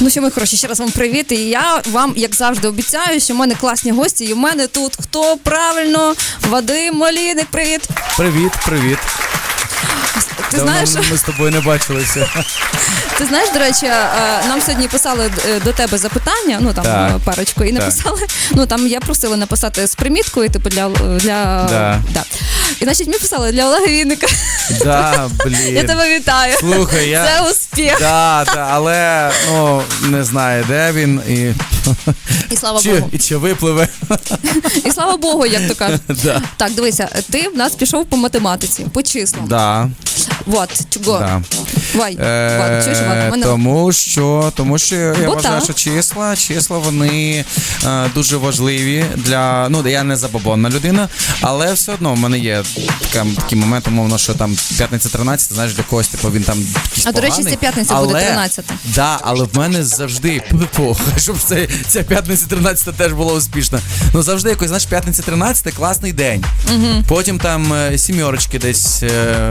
Ну що, ми хороші, ще раз вам привіт. І я вам, як завжди, обіцяю, що в мене класні гості. І в мене тут хто правильно? Вадим Моліник, привіт. Привіт, привіт. Ти Давно знаєш, ми з тобою не бачилися. ти знаєш, до речі, е, нам сьогодні писали е, до тебе запитання, ну там Так. е, парочку, і Так. написали. Ну там я просила написати з приміткою, типу для для Да. Да. І значить, ми писали для Олега Вінника. Да, Я тебе вітаю. Слухай, я. Це успіх. Да, да, але ну не знаю, де він і І слава чи, Богу. і чи випливе. І слава Богу, як то кажуть. Да. Так, дивися, ти в нас пішов по математиці, по числам. Да, Вот, чого? да. Вай, чуєш, Е, мене... тому що, тому що я Бо вважаю, так. що числа, числа вони е, дуже важливі для. Ну, я не забобонна людина, але все одно в мене є така, такий момент, умовно, що там п'ятниця 13, знаєш, для когось, типу, він там якийсь А, до речі, поганий. ця п'ятниця але, буде 13. Да, але в мене завжди пу, щоб це, ця п'ятниця 13 теж була успішна. Ну завжди якось, знаєш, п'ятниця 13 класний день. Угу. Потім там е, сімерочки десь е,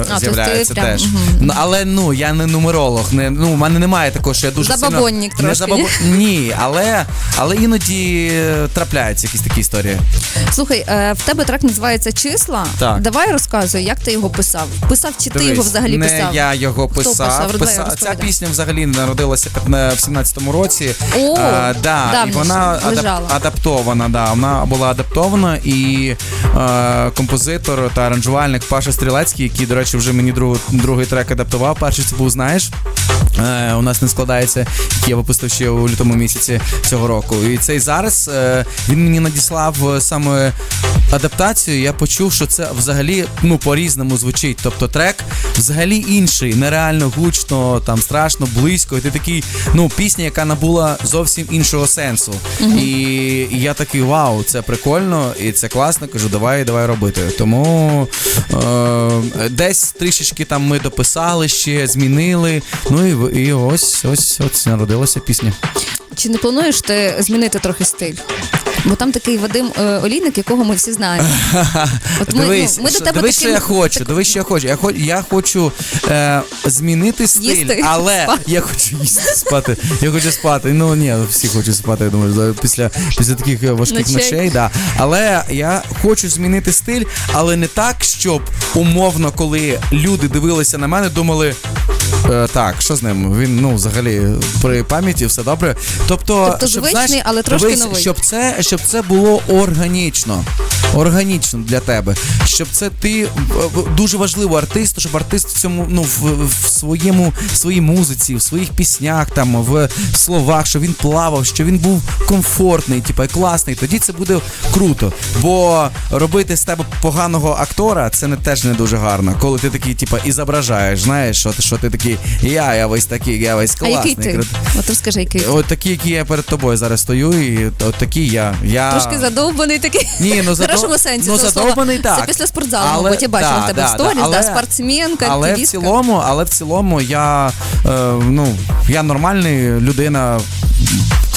А, то з'являються ти прям, теж. мгм. Ну, але ну я не нумеролог. Не, ну, у мене немає такого, що я дуже Забабонник сильно... трошки, Не забабо... Ні, але, але іноді е, трапляються якісь такі історії. Слухай, е, в тебе трек називається Числа. Так. Давай розказуй, як ти його писав. Писав чи ти його взагалі не писав? я його Хто писав. писав? Давай, Ця пісня взагалі народилася в 17-му році. О, А, да, і вона лежала. адаптована. Да, вона була адаптована, і е, композитор та аранжувальник Паша Стрілецький, який, до речі, вже мені друг, другий трек адаптував. Перший це був, знаєш. Е, у нас не складається, який я випустив ще у лютому місяці цього року. І цей зараз е, він мені надіслав е, саме адаптацію. Я почув, що це взагалі ну по-різному звучить. Тобто трек взагалі інший, нереально гучно, там страшно близько. І ти такий, ну, пісня, яка набула зовсім іншого сенсу. І, і я такий вау, це прикольно і це класно. Кажу, давай, давай робити. Тому е, десь трішечки там ми дописали ще, змінили. Ну і, і ось ось ось народилася пісня. Чи не плануєш ти змінити трохи стиль? Бо там такий Вадим е, Олійник, якого ми всі знаємо. От ми, дивись, ну, ми до що- тебе дивись, таким- що я хочу. Дивись, що я хочу. Я хочу, я хочу е, змінити стиль, Їсти, але спати. я хочу їсти спати. Я хочу спати. Ну ні, всі хочуть спати. Я думаю, за- після, після таких е, важких Ночей. ночей. Да. Але я хочу змінити стиль, але не так, щоб умовно, коли люди дивилися на мене, думали. Е, так, що з ним? Він ну взагалі при пам'яті все добре. Тобто, Тобто щоб, звичний, знаєш, але трошки дивись, новий. щоб це, щоб це було органічно. Органічно для тебе. Щоб це ти в- дуже важливо артисту, щоб артист в цьому ну в, в своєму в своїй музиці, в своїх піснях, там в словах, що він плавав, що він був комфортний, типа і класний. Тоді це буде круто. Бо робити з тебе поганого актора це не теж не дуже гарно. Коли ти такий, типа, і зображаєш, знаєш, що ти що ти такий, я, я весь такий, я весь А який ти? крут- От розкажи, який ти? От такий, який я перед тобою зараз стою, і от такий я. я... Трошки задовбаний такий. Ні, ну В задов... хорошому сенсі ну, задовбаний слова. так. Це після спортзалу, Але- мабуть, я бачила да, тебе да, в сторіс, да, да, спортсменка, Але в цілому, але в цілому я е, ну я нормальний людина.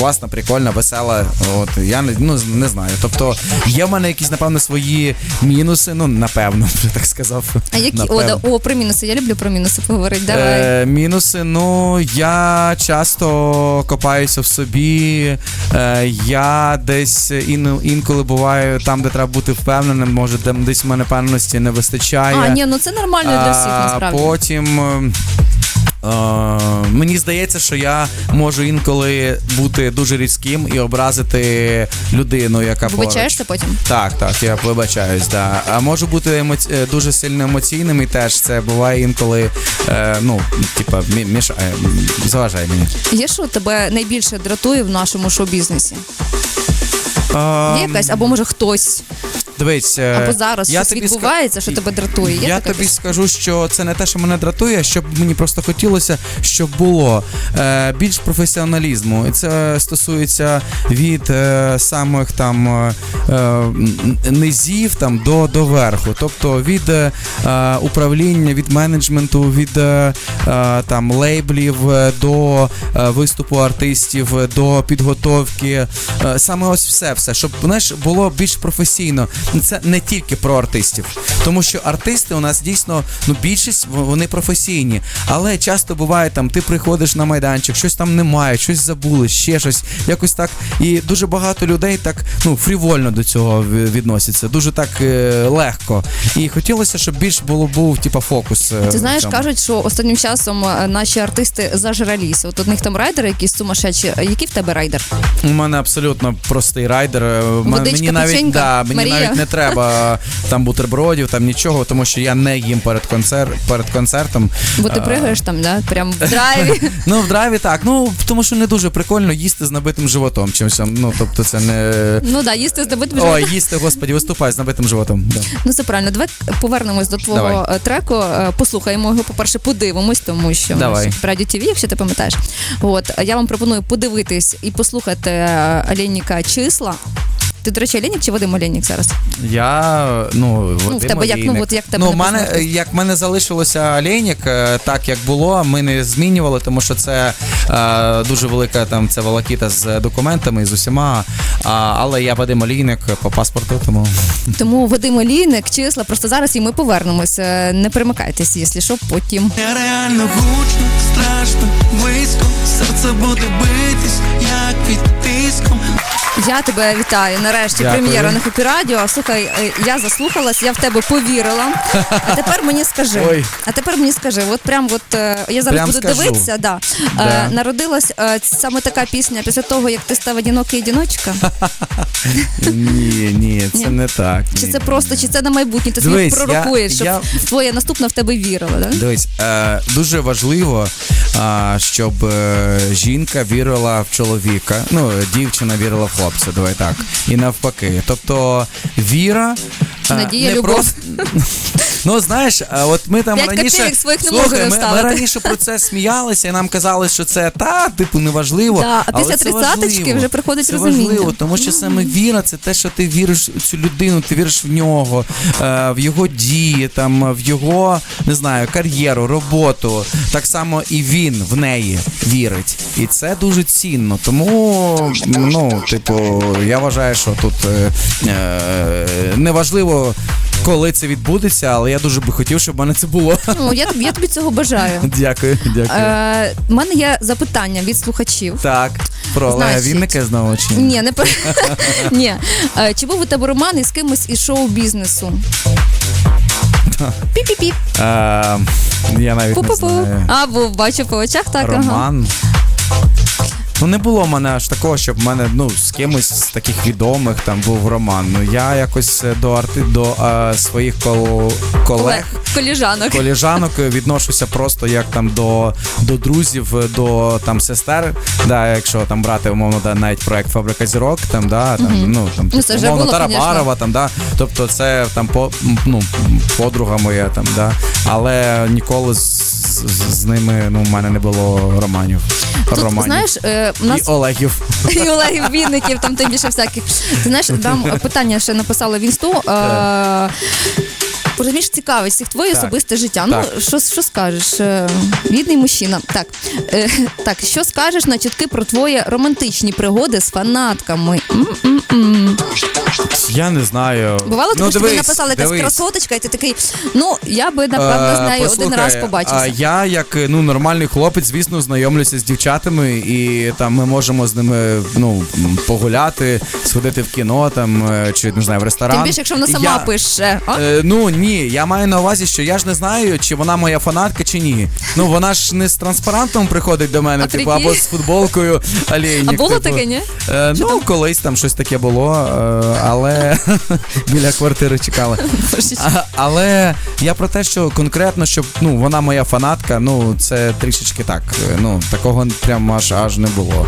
Класна, прикольна, весела. От я не ну не знаю. Тобто є в мене якісь, напевно, свої мінуси. Ну напевно, вже так сказав. А які о, Напевно. да, о, про мінуси? Я люблю про мінуси поговорити. Давай. Е, мінуси, ну я часто копаюся в собі. Е, я десь ін, інколи буваю там, де треба бути впевненим. Може, там десь в мене певності не вистачає. а, ні, ну це нормально для всіх, А, насправді. Потім. Е, е, мені здається, що я можу інколи бути дуже різким і образити людину, яка поруч. Вибачаєшся потім? Так, так, я вибачаюсь, да. А можу бути емоці... е, дуже сильно емоційним і теж це буває інколи, е, ну, типа, мі- мішає, заважає мені. Є що тебе найбільше дратує в нашому шоу-бізнесі? А, Є якась, або може хтось, Дивись, е, або зараз я щось тобі відбувається, що тебе дратує. Є я така тобі якась? скажу, що це не те, що мене дратує, щоб мені просто хотілося, щоб було е, більш професіоналізму. І це стосується від е, самих там е, е, низів там до, до верху. Тобто від е, е, управління, від менеджменту, від е, там лейблів до е, виступу артистів, до підготовки. Е, саме ось все, все, щоб знаєш, було більш професійно. Це не тільки про артистів, тому що артисти у нас дійсно ну більшість вони професійні, але часто буває там, ти приходиш на майданчик, щось там немає, щось забули, ще щось, якось так. І дуже багато людей так ну фрівольно до цього відносяться, дуже так е, легко. І хотілося, щоб більш було був типа фокус. е, Ти знаєш, кажуть, що останнім часом е, наші артисти зажралися. От у них там райдери якісь сумасшедші. А Який в тебе райдер? У мене абсолютно простий райдер. Е, Водичка, мені навіть печенька, да, мені Марія. навіть не треба там бутербродів, там нічого, тому що я не їм перед концер перед концертом. Бо ти Е, пригаєш там, да? Прям в драйві. Ну, в драйві так. Ну тому що не дуже прикольно їсти з набитим животом. Чимось. Ну тобто, це не Ну да, їсти з набитим ой, животом. їсти, господі, виступай з набитим животом. Да. Ну це правильно. Давай повернемось до твого Давай. е, треку. е, Послухаємо його. По-перше, подивимось, тому що Давай. в Радіо ТВ, якщо ти пам'ятаєш. От я вам пропоную подивитись і послухати Олєнніка числа. Ти, до речі, Олєнік чи Вадим Олєнік зараз? Я ну, Вадим в тебе як, ну, от як в тебе ну, в мене, як в мене залишилося олійник, е, так як було, ми не змінювали, тому що це е, дуже велика там це волокіта з документами і з усіма. А, але я Вадим Олійник по паспорту, тому Тому Вадим Олійник, числа, просто зараз і ми повернемося. Не перемикайтесь, якщо що, потім. Нереально гучно, страшно, близько, серце буде битись, як під тиском. Я тебе вітаю. Нарешті Дякую. прем'єра на Хопі Радіо. Слухай, е, я заслухалась, я в тебе повірила. А тепер мені скажи. Ой. А тепер мені скажи, от прям от е, я зараз Прям буду скажу. дивитися. Да. Да. Е, народилась саме така пісня після того, як ти став одинокий одіночка. ні, ні, це Ні. не так. Чи ні. це просто, чи це на майбутнє? Ти собі пророкуєш, щоб я- твоя наступна в тебе вірила, да? Дивись, е, дуже важливо, щоб е, жінка вірила в чоловіка, ну, дівчина вірила в хлопця, давай так. І навпаки. Тобто віра. Надія, не любов. просто- Ну, знаєш, от ми там П'ять раніше. копійок своїх не Слухай, можу ми, ми вставити. раніше про це сміялися, і нам казали, що це та, типу, неважливо. Да, а але після це тридцяточки важливо. вже приходить це розуміння. важливо, тому що саме віра це те, що ти віриш в цю людину, ти віриш в нього, е, в його дії, там, в його не знаю, кар'єру, роботу. Так само і він в неї вірить. І це дуже цінно. Тому, ну, типу, я вважаю, що тут е, е, неважливо. Коли це відбудеться, але я дуже би хотів, щоб в мене це було. Ну, я, я тобі цього бажаю. Дякую, дякую. Е, У мене є запитання від слухачів. Так, про Олега Вінника знову чи ні? Ні, не пер- Ні. Е, Чи був у тебе роман із кимось із шоу-бізнесу? Пі-пі-пі. Е, я навіть не знаю. А, був, бачу по очах, так, ага. Ну, не було в мене аж такого, щоб в мене ну, з кимось з таких відомих там був роман. Ну я якось е, до арти до е, своїх кол- колег. Коліжанок. Коліжанок відношуся просто як там до, до друзів, до там сестер. Да, якщо там брати умовно да, навіть проект Фабрика зірок, там да там ну там Ну, це умовно було, Тарабарова, там да. Тобто це там по ну подруга моя там, да. Але ніколи з, з, з ними ну в мене не було романів. Тут, романів. знаєш, е, у І Олегів. і Олегів Вінників, там тим більше всяких. Ти знаєш, там питання ще написала в інсту. Е, Розумієш, цікавить всіх твоє особисте життя. Так. Ну, що, що скажеш? Е, Бідний мужчина. Так. Е, так, що скажеш на чутки про твої романтичні пригоди з фанатками? М-м-м. Я не знаю. Бувало ну, що тобі написала якась дивись. красоточка, і ти такий, ну, я би, напевно, з Е, нею один раз побачився. А я, як ну нормальний хлопець, звісно, знайомлюся з дівчатами, і там ми можемо з ними ну погуляти, сходити в кіно, там чи не знаю, в ресторан. Тим більше, якщо вона сама я- пише. А? Е, ну ні, я маю на увазі, що я ж не знаю, чи вона моя фанатка, чи ні. Ну вона ж не з транспарантом приходить до мене, А типу, прикинь? або з футболкою олійник. А було типу. таке, ні? Е, ну, колись там щось таке було, е, але біля квартири чекали. А, але я про те, що конкретно, щоб ну вона моя фанатка, ну це трішечки так. е, Ну такого прям аж аж не було.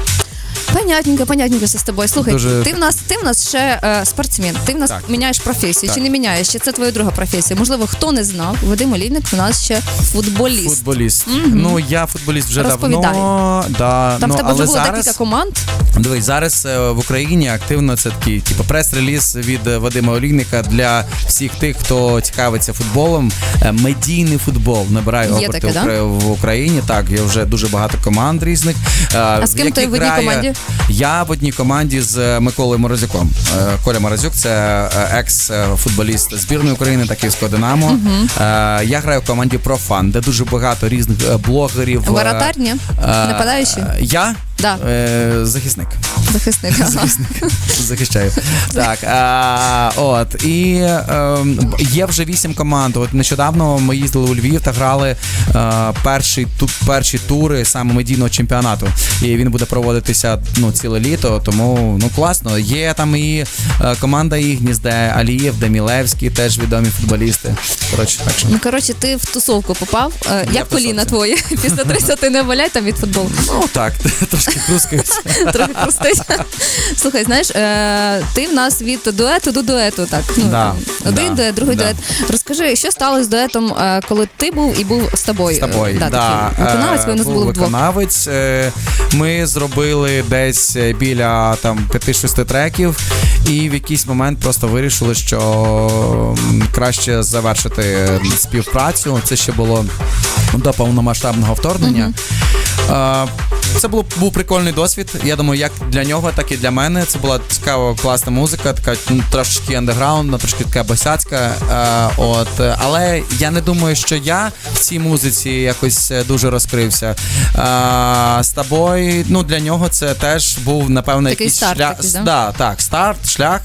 Понятненько, понятненько все з тобою. Слухай, Дуже- ти в нас ти в нас ще е, спортсмен, ти в нас Так. міняєш професію Так. чи не міняєш? Чи це твоя друга професія? Можливо, хто не знав, Вадим Олійник у нас ще футболіст. Футболіст. Ну я футболіст вже Розповідай. давно. Да, Там ну, в тебе але вже було зараз, декілька команд. Дивись, зараз е, в Україні активно це такий, типу, прес-реліз від е, Вадима Олійника для всіх тих, хто цікавиться футболом. Е, Медійний футбол набирає Є оберти таке, да? Укра- в Україні. Так, є вже дуже багато команд різних. А з ким ти в одній команді? Я в одній команді з Миколою Морозюком. Е, Коля Морозюк це е, екс-футболіст збірної України та Київського Динамо. Угу. Я граю в команді Профан, де дуже багато різних е, блогерів. е, Воротар, ні? е, Нападаючий? Я Да. Е, захисник. Захисник. ага. Захищаю. Так. А, от. І е, є вже вісім команд. От нещодавно ми їздили у Львів та грали е, перший, ту, перші тури саме медійного чемпіонату. І він буде проводитися ну, ціле літо, тому ну класно. Є там і е, команда Ігніс, де Алієв, де Мілевський, теж відомі футболісти. Коротше, так що. Ну, коротше, ти в тусовку попав. Е, Я Як в коліна тусовці. твої? Після 30 не валяй там від футболу. Ну так, трошки хрускаються. Трохи простить. Слухай, знаєш, е, ти в нас від дуету до дуету, так. Ну, Да, один да, дует, другий да. дует. Розкажи, що сталося з дуетом, е, коли ти був і був з тобою? З тобою, Да, да. такий Виконавець, ви у нас Е, були вдвох. виконавець. Е, Ми зробили десь біля там 5-6 треків, і в якийсь момент просто вирішили, що м, краще завершити співпрацю. Це ще було до повномасштабного вторгнення. Це було був прикольний досвід. Я думаю, як для нього, так і для мене. Це була цікава, класна музика, така ну, трошки андеграундна, трошки така босяцька. Е, от, але я не думаю, що я в цій музиці якось е, дуже розкрився. Е, з тобою, ну для нього це теж був напевно Такий якийсь старт шлях. такий, да? да, так, старт, шлях.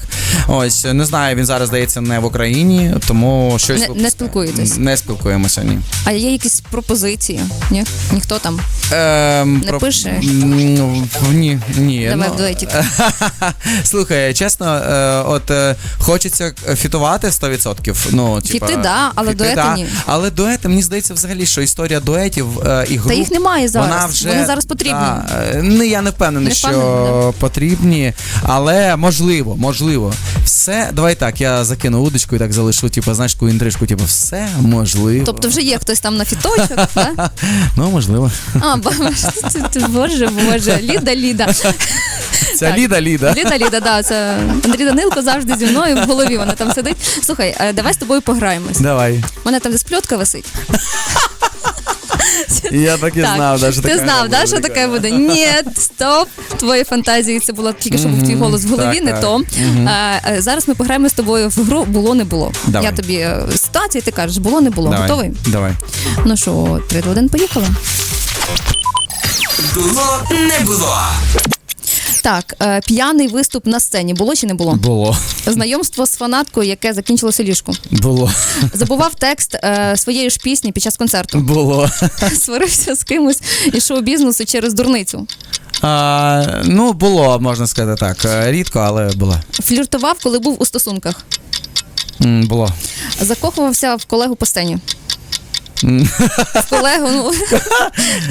Ось не знаю, він зараз здається не в Україні, тому щось Не- не спілкуєтесь? Не спілкуємося. Ні. А є якісь пропозиції? Ні? Ніхто там? Ем, Не пише? М, ну, Ні, ні. Давай ну, в дуетик. Слухай, чесно, е, от е, хочеться фітувати 100%. Ну, типа, Фіти, да, але дуети ні. Але дуети, мені здається, взагалі, що історія дуетів е, і груп, їх немає зараз. Вона вже, Вони зараз потрібні. Да, е, ну, я не впевнений, Не що впевнений, потрібні, але можливо, можливо. Все, давай так, я закину удочку і так залишу, типу, знаєш, таку інтрижку, типу, все можливо. Тобто вже є хтось там на фіточок, да? Ну, можливо. А, боже, боже, боже, Ліда, Ліда. Ця Так. Ліда, Ліда. Ліда, Ліда, да, це Андрій Данилко завжди зі мною в голові. Вона там сидить. Слухай, е, давай з тобою пограємось. Давай. У мене там десь пльотка висить. Я так і знав, да, що Ти знав, да, що таке буде? Ні, стоп. Твої фантазії це було тільки що був твій голос в голові, не то. Е, Зараз ми пограємо з тобою в гру було не було. Давай. Я тобі е, ситуація, ти кажеш, було не було. Давай. Готовий? Давай. Ну що, 3, 2, 1, поїхали. Було не було. Так, е, п'яний виступ на сцені було чи не було? Було. Знайомство з фанаткою, яке закінчилося ліжку. Було. Забував текст е, своєї ж пісні під час концерту. Було. Сварився з кимось із шоу-бізнесу через дурницю. А, ну, було, можна сказати так. Е, Рідко, але було. Фліртував, коли був у стосунках. М, Було. Закохувався в колегу по сцені. М. В колегу, ну,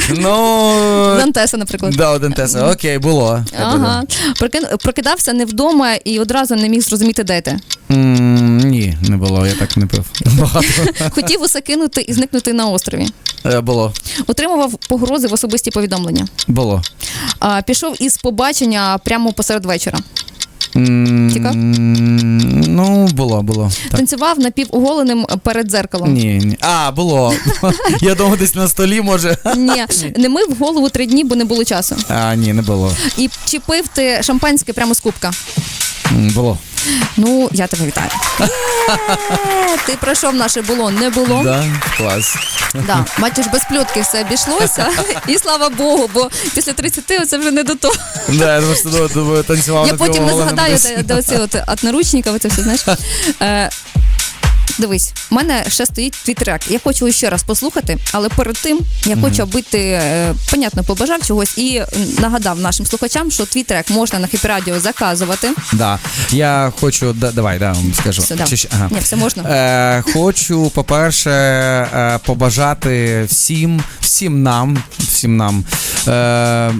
Ну. Дантеса, наприклад. Да, один Теса. Окей, було. Ага. Прокин- Прокидався не вдома і одразу не міг зрозуміти, де ти. М, Ні, не було, я так не пив. Багато. Хотів усе кинути і зникнути на острові. Е, Було. Отримував погрози в особисті повідомлення. Було. А, пішов із побачення прямо посеред вечора. М, Ну, було, було. Так. Танцював напівуголеним перед дзеркалом. Ні, ні. А, було. Я думав, десь на столі може. Ні, не мив голову три дні, бо не було часу. А, ні, не було. І чи пив ти шампанське прямо з кубка? Було. Ну, я тебе вітаю. Є, Ти пройшов наше було, не було. Да, клас. Да. Бачиш, без плютки все обійшлося. І слава Богу, бо після 30 це вже не до того. Да, я думаю, думаю, думаю, танцював Я на потім не згадаю, десь. де, де оці от от наручників, оце все, знаєш. Е, Дивись, у мене ще стоїть твій трек. Я хочу ще раз послухати, але перед тим я хочу, аби ти е, понятно побажав чогось і нагадав нашим слухачам, що твій трек можна на хіпрадіо заказувати. Да. Я хочу, да, давай, да, скажу. Все, да. Чи ага. Ні, все можна. Е, хочу, по-перше, е, побажати всім, всім нам, всім нам. Е,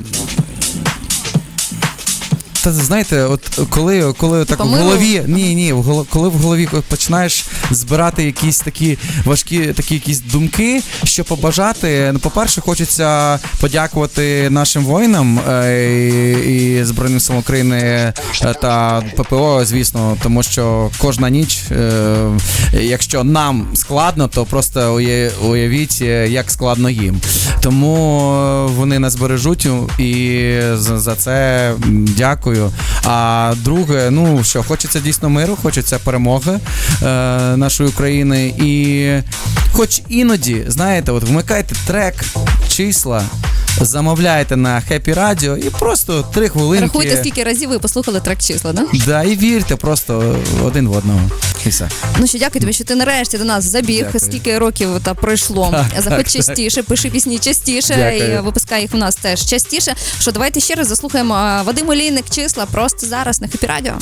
Та знаєте, от коли, коли так в голові, ні, ні, в голо- коли в голові починаєш збирати якісь такі важкі, такі якісь думки, що побажати. Ну, по-перше, хочеться подякувати нашим воїнам е, і, і Збройним силам України е, та ППО, звісно, тому що кожна ніч, е, якщо нам складно, то просто уявіть, як складно їм. Тому вони нас бережуть і за, це м, дякую. А друге, ну що, хочеться дійсно миру, хочеться перемоги е, нашої України. І хоч іноді, знаєте, от вмикайте трек, числа. Замовляйте на Happy Radio і просто три хвилинки. Рахуйте, скільки разів ви послухали трек числа, да? Да, і вірте просто один в одного. І все. Ну що, дякую тобі, що ти нарешті до нас забіг. Дякую. Скільки років та пройшло. Так, Заходь так, частіше, пиши пісні частіше Дякую. і випускай їх у нас теж частіше. Що давайте ще раз заслухаємо Вадим Олійник числа просто зараз на Хепі Радіо.